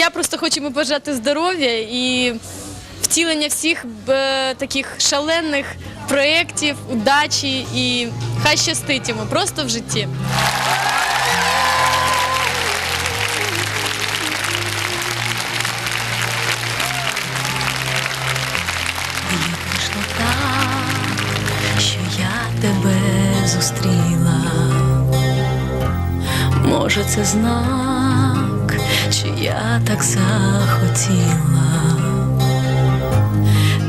Я просто хочу йому бажати здоров'я і втілення всіх е, таких шалених проєктів, удачі і хай щастить йому просто в житті. Що я тебе зустріла. Може, це знак, чи я так захотіла.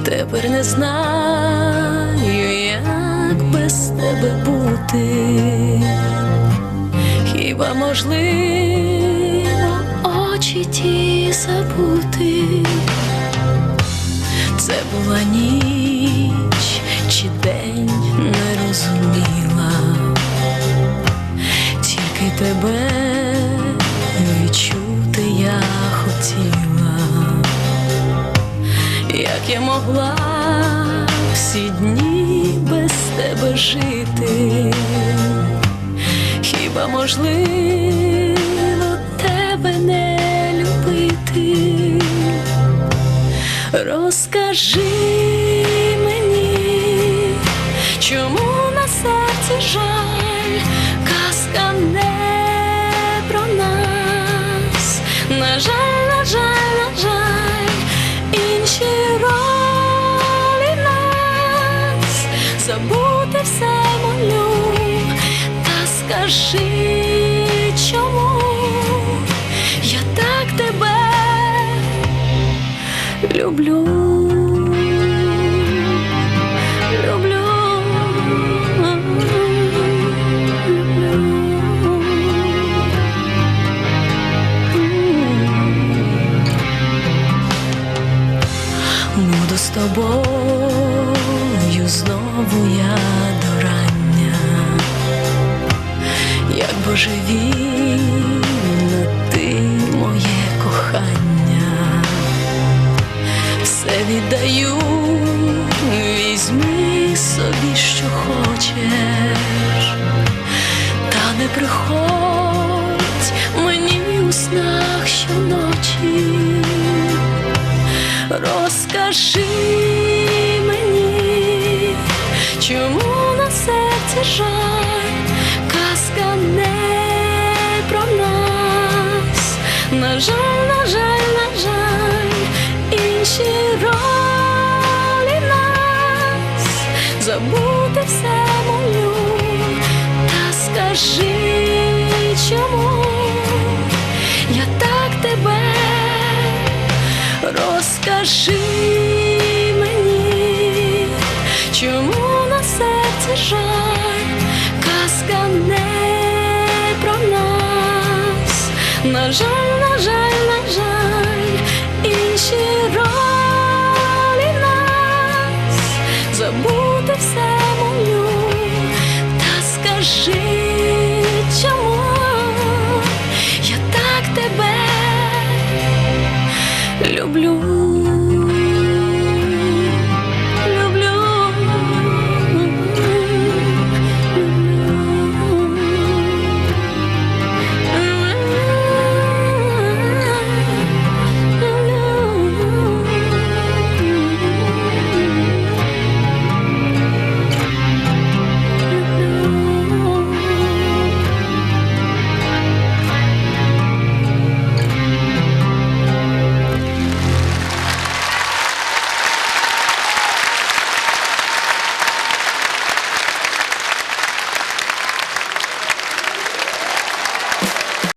Тепер не знаю, як без тебе бути. Хіба можливо очі ті забути? Тебе відчути я хотіла, як я могла всі дні без тебе жити, хіба можливо тебе не любити? Розкажи мені, чому на серці жаль, скажи, чому я так тебе люблю. Люблю. Буду з тобою знову я божевільна ти моє кохання. Все віддаю, візьми собі, що хочеш, та не приходь мені у снах щоночі, розкажи мені, чому на серці жаль, жаль, на жаль, на жаль, інші ролі нас, забути все молю, та скажи, чому? Я так тебе розкажи мені, чому на серці жаль, казка не про нас, на жаль, на